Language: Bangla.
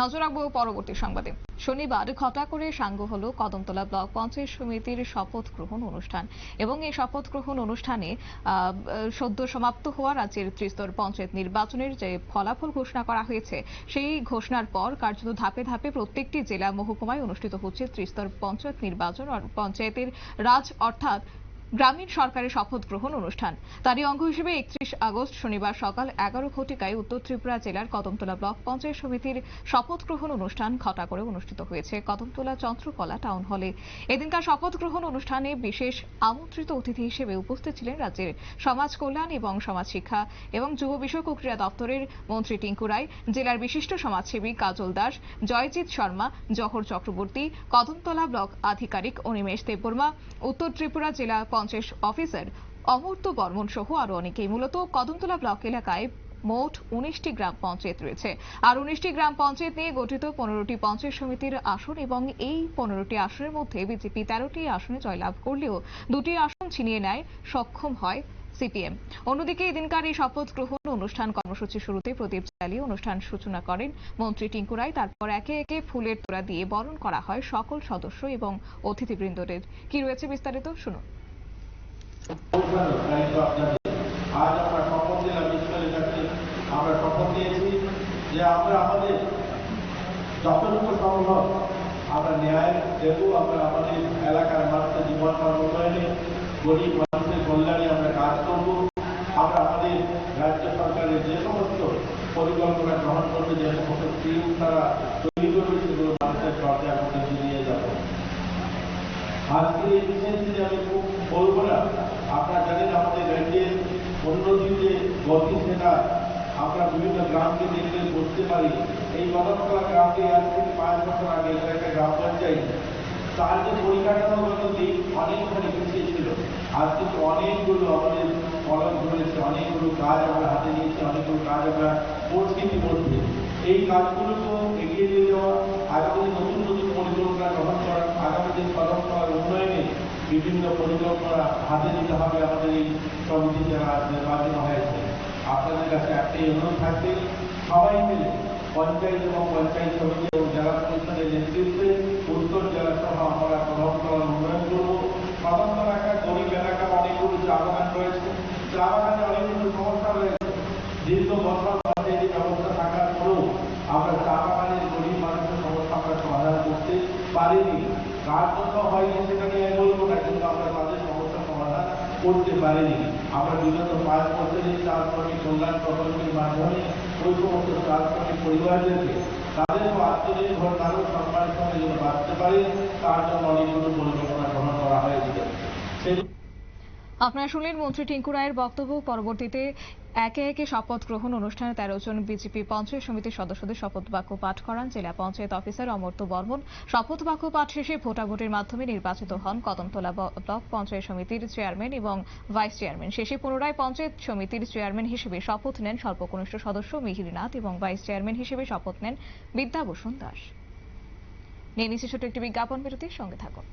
নজর রাখব পরবর্তী সংবাদে। শনিবার ঘটা করে সাঙ্গ হল কদমতলা ব্লক পঞ্চায়েত সমিতির শপথ গ্রহণ অনুষ্ঠান এবং এই শপথ গ্রহণ অনুষ্ঠানে সদ্য সমাপ্ত হওয়া রাজ্যের ত্রিস্তর পঞ্চায়েত নির্বাচনের যে ফলাফল ঘোষণা করা হয়েছে, সেই ঘোষণার পর কার্যত ধাপে ধাপে প্রত্যেকটি জেলা মহকুমায় অনুষ্ঠিত হচ্ছে ত্রিস্তর পঞ্চায়েত নির্বাচন। আর পঞ্চায়েতের রাজ অর্থাৎ গ্রামীণ সরকারের শপথ গ্রহণ অনুষ্ঠান। তারই অঙ্গ হিসেবে একত্রিশ আগস্ট শনিবার সকাল এগারো ঘটিকায় উত্তর ত্রিপুরা জেলার কদমতলা ব্লক পঞ্চায়েত সমিতির শপথ গ্রহণ অনুষ্ঠান ঘটা করে অনুষ্ঠিত হয়েছে কদমতলা চন্দ্রকলা টাউন হলে। এদিনকার শপথ গ্রহণ অনুষ্ঠানে বিশেষ আমন্ত্রিত অতিথি হিসেবে উপস্থিত ছিলেন রাজ্যের সমাজ কল্যাণ এবং সমাজ শিক্ষা এবং যুব বিষয়ক ও ক্রীড়া দপ্তরের মন্ত্রী টিঙ্কু রায়, জেলার বিশিষ্ট সমাজসেবী কাজল দাস, জয়জিৎ শর্মা, জহর চক্রবর্তী, কদমতলা ব্লক আধিকারিক অনিমেষ দেববর্মা, উত্তর ত্রিপুরা জেলা পঞ্চায়েত অফিসার অমর্ত্য বর্মন সহ আরও অনেকেই। মূলত কদমতলা ব্লক এলাকায় মোট উনিশটি গ্রাম পঞ্চায়েত রয়েছে। আর উনিশটি গ্রাম পঞ্চায়েত নিয়ে গঠিত পনেরোটি পঞ্চায়েত সমিতির আসন এবং এই পনেরোটি আসনের মধ্যে বিজেপি তেরোটি আসনে জয়লাভ করলেও দুটি আসন ছিনিয়ে নেয়, সক্ষম হয় সিপিএম। অন্যদিকে এদিনকার এই শপথ গ্রহণ অনুষ্ঠান কর্মসূচি শুরুতে প্রদীপ জ্বালিয়ে অনুষ্ঠান সূচনা করেন মন্ত্রী টিঙ্কু রায়। তারপর একে একে ফুলের তোড়া দিয়ে বরণ করা হয় সকল সদস্য এবং অতিথিবৃন্দদের। কি রয়েছে বিস্তারিত? শুনুন। আমাদের এলাকার মানুষের জীবন গরিব কল্যাণে আমরা কাজ করব আমরা আমাদের রাজ্য সরকারের যে সমস্ত পরিকল্পনা গ্রহণ করবে, যে সমস্ত স্কিম তারা তৈরি করবে সেগুলো মানুষের দরজার মধ্যে নিয়ে যাব আজকে এই দিনে আমি খুব বলব না। আপনারা জানেন আমাদের রাজ্যের উন্নতির যে গতি সেটা আমরা বিভিন্ন গ্রামকে দেখলে বুঝতে পারি। এই কদমতলা গ্রামকে আজ থেকে পাঁচ বছর আগে এটা একটা গ্রাম পঞ্চায়েত। তার যে পরিকাঠামোগত দিক অনেকখানি পিছিয়ে ছিল। আজ অনেকগুলো আমাদের কলম ধরেছে, অনেকগুলো কাজ আমরা হাতে নিয়েছি, অনেকগুলো কাজ আমরা করছি ইতিমধ্যে এই কাজগুলোকে এগিয়ে নিয়ে যাওয়া আগামী দিনে নতুন নতুন পরিকল্পনা গ্রহণ করা আগামী দিন কদমতলার উন্নয়নে বিভিন্ন পরিকল্পনা হাতে নিতে হবে আমাদের এই সমিতি যারা নির্বাচিত হয়েছে। আপনাদের কাছে একটাই অনুরোধ থাকবে, সবাই মিলে পঞ্চায়েত এবং পঞ্চায়েত সমিতি এবং জেলা পরিষদের নেতৃত্বে উত্তর জেলা সহ আমরা কদমতলার উন্নয়ন করব। কদমতলা একটা গরিব এলাকা অনেকগুলো চা বাগান রয়েছে। চা বাগানে অনেকগুলো সমস্যা রয়েছে। দীর্ঘ বছর ধরে এই ব্যবস্থা থাকার পরেও আমরা চা বাগানের গরিব মানুষের সমস্যা আমরা সমাধান করতে পারিনি। কার জন্য হয়নি সেটা নিয়ে আমি বলব না কিন্তু আমরা তাদের সমস্যা সমাধান করতে পারেনি। আমরা বিগত পাঁচ বছরের চার কোটি কল্যাণ প্রকল্পের মাধ্যমে সমস্ত চার কোটি পরিবারদেরকে তাদেরও আত্মনির্ভর তারও সম্মানের সঙ্গে যেন বাঁচতে পারে, তার জন্য অনেকগুলো পরিকল্পনা গ্রহণ করা হয়েছে আপনার আপনারা শুনলেন মন্ত্রী টিঙ্কু রায়ের বক্তব্য। পরবর্তীতে একে একে শপথ গ্রহণ অনুষ্ঠানে তেরো জন বিজেপি পঞ্চায়েত সমিতির সদস্যদের শপথ বাক্য পাঠ করান জেলা পঞ্চায়েত অফিসার অমর্ত্য বর্মন। শপথ বাক্য পাঠ শেষে ভোটাভুটির মাধ্যমে নির্বাচিত হন কদমতলা ব্লক পঞ্চায়েত সমিতির চেয়ারম্যান এবং ভাইস চেয়ারম্যান। শেষে পুনরায় পঞ্চায়েত সমিতির চেয়ারম্যান হিসেবে শপথ নেন স্বল্পকনিষ্ঠ সদস্য মিহির নাথ এবং ভাইস চেয়ারম্যান হিসেবে শপথ নেন বিদ্যাভূষণ দাস। নিয়ে নিচ্ছে ছোট একটি বিজ্ঞাপন, বিরতির সঙ্গে থাকুন।